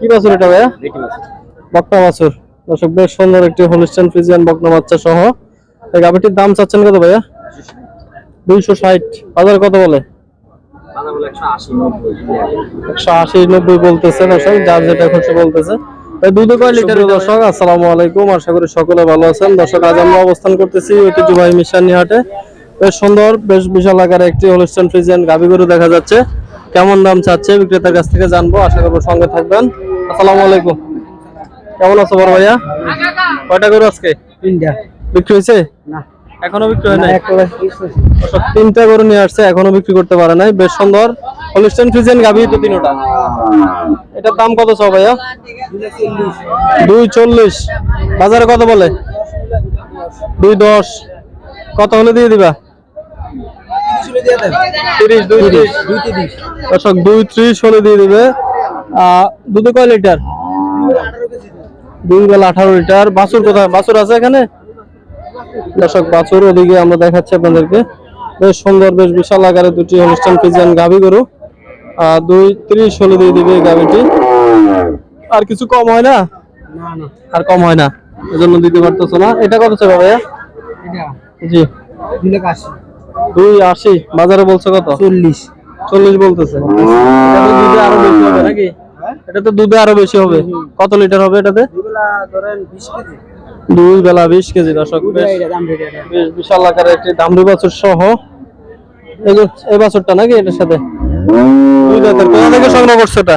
কি বাছুর এটা ভাইয়া? বকনা বাছুর। দর্শক বেশ সুন্দর একটি হলিস্টান ফ্রিজিয়ান বকনা বাচ্চা সহ। এই গাভিটির দাম চাচ্ছেন কত ভাইয়া? দুইশো ষাট। বাজারে কত বলে? একশো আশি নব্বই। বলতেছে দর্শক যার যেটা খুশি বলতেছে। কয় দর্শক? আসসালামু আলাইকুম আশা করি সকলে ভালো আছেন। দর্শক আজ আমরা অবস্থান করতেছি ঐতিহ্যবাহী মিশানি হাটে। বেশ সুন্দর বেশ বিশাল আকারে একটি গাভি গরু দেখা যাচ্ছে। কেমন দাম চাচ্ছে? বিক্রেতার কাছ থেকে জানব। আশা করব সঙ্গে থাকবেন। আসসালামু আলাইকুম। কেমন আছো বড় ভাইয়া? কয়টা গরু আজকে? তিনটা। বিক্রি হয়েছে? না। এখনও বিক্রি হয় নাই? তিনটা গরু নিয়ে আসছে এখনও বিক্রি করতে পারে নাই। বেশ সুন্দর। হলিস্টান ফ্রিজিয়ান গাভি তো তিনটা। এটার দাম কত চাও ভাইয়া? দুই চল্লিশ। বাজারে কত বলে? দুই দশ। কত হলে দিয়ে দিবা? তিরিশ। দুই তিরিশ। দর্শক দুই ত্রিশ হলে দিয়ে দিবে। দুধে কয় লিটার? দুই বেলা আঠারো লিটার। বাছুর কোথায়? বাছুর আছে এখানে? দর্শক বাছুর ওদিকে আমরা দেখাচ্ছি আপনাদেরকে। বেশ সুন্দর বেশ বিশাল আকারে দুটি অনুষ্ঠান ফিজিয়ান গাভি গরু। দুই ত্রিশ হলে দিয়ে দিবে গাভিটি। আর কিছু কম হয় না? আর কম হয় না। এজন্য দিতে পারতেছো না। এটা কত চাই ভাইয়া? জি। দুই আশি। বাজারে বলছে কত? চল্লিশ। চল্লিশ বলতেছে। আরও নাকি? এটা তো দুধে আরও বেশি হবে। কত লিটার হবে এটাতে? ধরেন বিশ কেজি। দুই বেলা বিশ কেজি দর্শক বেশ বেশ বিশাল আকারের একটি দামড়ি বাছুর সহ। এই বাছুরটা নাকি এটার সাথে? দুই দাঁতের কোথা থেকে সংগ্রহ করছ এটা?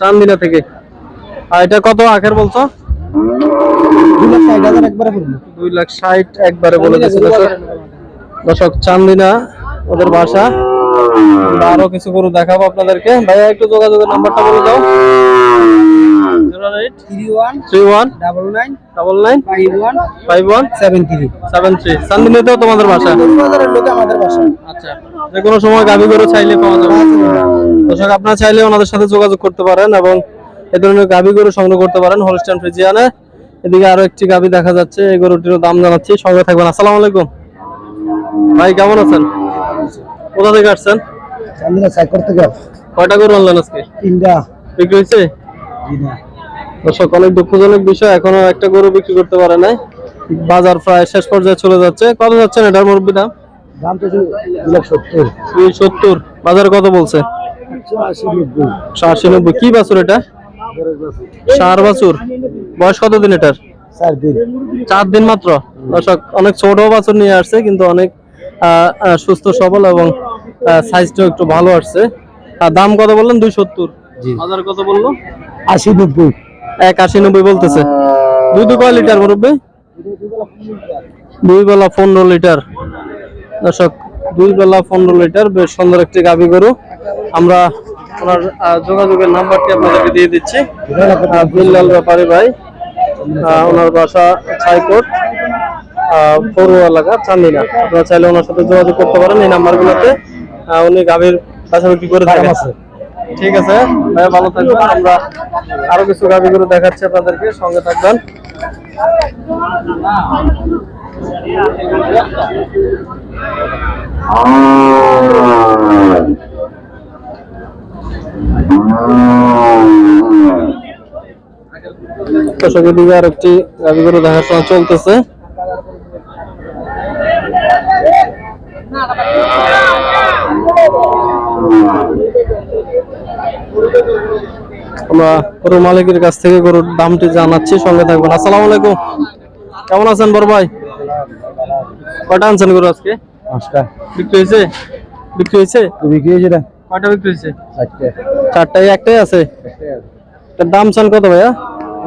চান্দিনা। থেকে। আর এটা কত আখের বলছো? দুই লাখ ষাট একবারে বলে দিচ্ছে দর্শক চান্দিনা ওদের বাসা। আরও কিছু গরু দেখাবো আপনাদেরকে। ভাইয়া একটু যোগাযোগের নাম্বারটা বলে দাও। চান্দিনাতেও তোমাদের বাসা? আচ্ছা। যে কোনো সময় গাভী গরু চাইলে পাওয়া যাবে। দর্শক আপনারা চাইলে ওনাদের সাথে যোগাযোগ করতে পারেন এবং এই ধরনের গাভী গরু সংগ্রহ করতে পারেন হলস্টাইন ফ্রিজিয়ানে এদিকে আরও একটি গাভী দেখা যাচ্ছে এই গরুটিরও দাম জানাচ্ছি। সঙ্গে থাকবেন। আসসালামু আলাইকুম। ভাই কেমন আছেন? কোথা থেকে আসছেন? চান্দিনা সাইড করতে গেল। কয়টা গরু আনলেন আজকে? তিনটা। বিক্রি হয়েছে? দর্শক অনেক দুঃখজনক বিষয় এখনও একটা গরু বিক্রি করতে পারে নাই। বাজার প্রায় শেষ পর্যায়ে চলে যাচ্ছে। কত যাচ্ছেন এটার মুরব্বী দাম? দাম তো সত্তর। দুই সত্তর। বাজারে কত বলছে? একশো আশি নব্বই। কি বাছুর এটা? সার বাছুর। বয়স কত দিন এটার? চার দিন। চার দিন মাত্র। দর্শক অনেক ছোট বাছুর নিয়ে আসছে কিন্তু অনেক সুস্থ সবল এবং সাইজটাও একটু ভালো আসছে। আর দাম কত বললেন? দুই সত্তর। কত বলল? আশি নব্বই। এক আশি নব্বই বলতেছে। দুধ কয় লিটার মুরব্বী? দুই বেলা পনেরো লিটার। দর্শক দুই বেলা পনেরো লিটার বেশ সুন্দর একটি গাভী গরু। আমরা ওনার যোগাযোগের নাম্বারটি আপনাদেরকে দিয়ে দিচ্ছি। বিল্লাল ব্যাপারী ভাই ওনার বাসা ছাইকোট। পৌর এলাকা চান্দিনা আপনারা চাইলে ওনার সাথে যোগাযোগ করতে পারেন এই নাম্বারগুলোতে। আহ, উনি গাভীর পাশাপাশি করে থাকেন। ঠিক আছে ভাই ভালো থাকবেন। আমরা আরও কিছু গাভী গরু দেখাচ্ছি আপনাদেরকে সঙ্গে থাকবেন। দর্শকের দিকে আর একটি গাভী গরু দেখাশোনা চলতেছে। আমরা গরুর মালিকের কাছ থেকে গরুর দামটি জানাচ্ছি সঙ্গে থাকবেন। আসসালামু আলাইকুম। কেমন আছেন বড় ভাই? কয়টা আনছেন গরু আজকে? পাঁচটা। বিক্রি হয়েছে? বিক্রি হয়েছে? তুমি কি হয়েছে কয়টা বিক্রি হয়েছে? চারটে। চারটায় একটাই আছে? তার দাম চান কত ভাইয়া?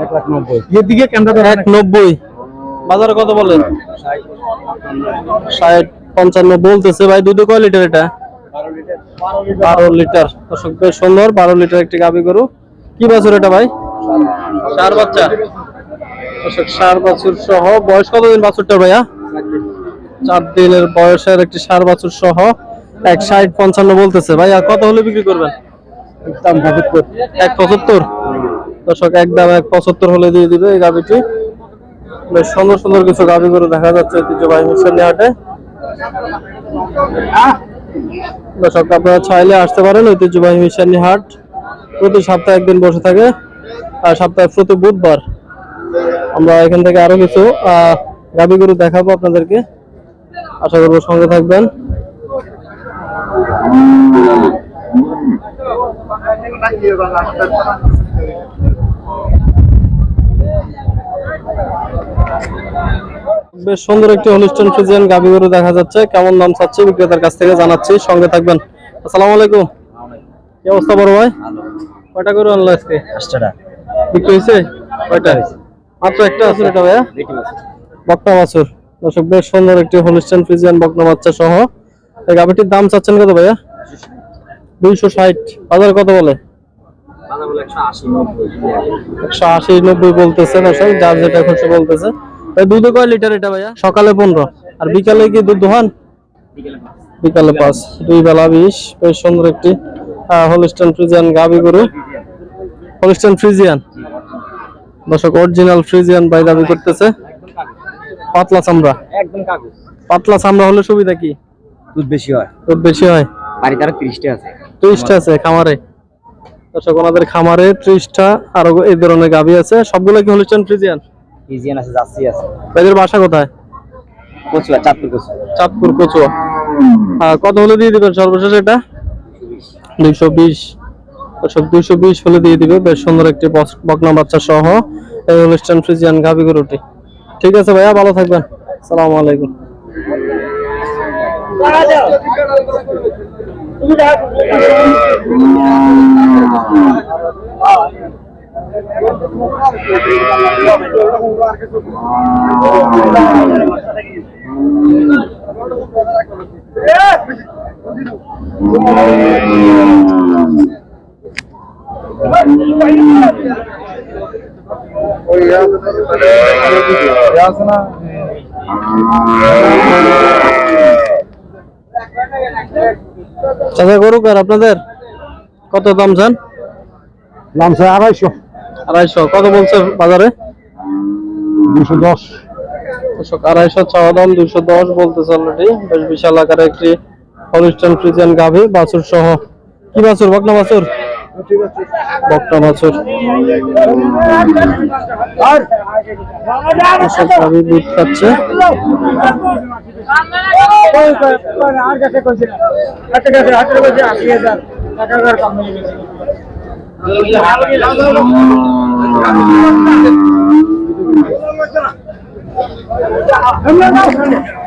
এক লাখ নব্বই। এদিকে এক নব্বই। বাজারে কত বলেন? ষাট পঞ্চান্ন বলতেছে ভাই দুধ কয় লিটার এটা? বারো লিটার। দর্শক বেশ সুন্দর বারো লিটার একটি গাবি গরু। কি বাছুর এটা ভাই? সার বাচ্চা। দর্শক সার বাছুর সহ বয়স কতদিন বাছুরটা ভাইয়া? চার দিনের বয়সের একটি সার বাছুর সহ এক ষাট পঞ্চান্ন বলতেছে। ভাই আর কত হলে বিক্রি করবেন? দাম পঁচাত্তর। এক পঁচাত্তর? দর্শক এক দাম এক পঁচাত্তর হলে দিয়ে দিবে এই গাভিটি। বেশ সুন্দর সুন্দর কিছু গাভি গরু দেখা যাচ্ছে ঐতিহ্যবাহী মিশন হাটে। দর্শক, আপনারা চাইলে আসতে পারেন ঐতিহ্যবাহী মিশন হাট। প্রতি সপ্তাহে একদিন বসে থাকে, আর সপ্তাহে প্রতি বুধবার। আমরা এখান থেকে আরও কিছু গরু দেখাবো আপনাদেরকে। আশা করব সঙ্গে থাকবেন। বেশ সুন্দর একটি হলিস্টন ফ্রিজিয়ান গাভী গরু দেখা যাচ্ছে। কেমন দাম চাচ্ছে বিক্রেতার কাছ থেকে জানাচ্ছি। সঙ্গে থাকবেন। আসসালামু আলাইকুম। কি অবস্থা বড় ভাই? কয়টা গরু আনলো আজকে? পাঁচটা বিক্রি হয়েছে? কয়টা? মাত্র একটা আছে এটা ভাইয়া? বকনা বাছুর দর্শক বেশ সুন্দর একটি হলিস্টন ফ্রিজিয়ান বকনা বাচ্চা সহ। এই গাভীটির দাম চাচ্ছেন কত ভাইয়া? দুইশো ষাট। বাজারে কত বলে? একশো আশি নব্বই বলতেছে দর্শক যার যেটা খুশি বলতেছে। দুধ কয় লিটার এটা ভাইয়া? সকালে পনেরো। আর বিকালে কি দুধ দোহান? বিকালে পাঁচ। দুই বেলা বিশ। বেশ সুন্দর একটি হলিস্টন ফ্রিজিয়ান গাভী গরু। হলিস্টন ফ্রিজিয়ান দর্শক অরিজিনাল ফ্রিজিয়ান বাই দাবি করতেছে। পাতলা চামড়া। একদম কাগজ। পাতলা চামড়া হলে সুবিধা কি? দুধ বেশি হয়। দুধ বেশি হয়? বাড়িতে আরও তিরিশটা আছে। ত্রিশটা আছে খামারে। দর্শক ওনাদের খামারে ত্রিশটা আরও এই ধরনের গাভী আছে। সবগুলো কি হলিস্টন ফ্রিজিয়ান ইজিয়ান আছে জার্সি আছে। এদের বাসা কোথায়? কচুয়া চাঁদপুর কচুয়া। চাঁদপুর কচুয়া। কত হলে দিয়ে দিবেন সর্বশেষ এটা? দুইশো বিশ। দুইশো বিশ হলে দিয়ে দিবে। বেশ সুন্দর একটি বকনা বাচ্চা সহ। এই অনুষ্ঠান ফ্রিজিয়ান গাভি গরুটি। ঠিক আছে ভাইয়া ভালো থাকবেন। সালাম আলাইকুম। চাচা গরু কার আপনাদের? কত দাম চান? দাম আড়াইশো। আড়াইশো। কত বলছে বাজারে? দুশো দশ। আড়াইশো চাওয়া দাম দুইশো দশ বলতেছে অলরেডি বেশ বিশাল আকারে একটি হলিস্টন ফ্রিজিয়ান গাভি বাছুর সহ। কি বাছুর বকনা বাছুর? বকনা বাছুর। দুধ খাচ্ছে। 来来来来来来来来来来来来来来来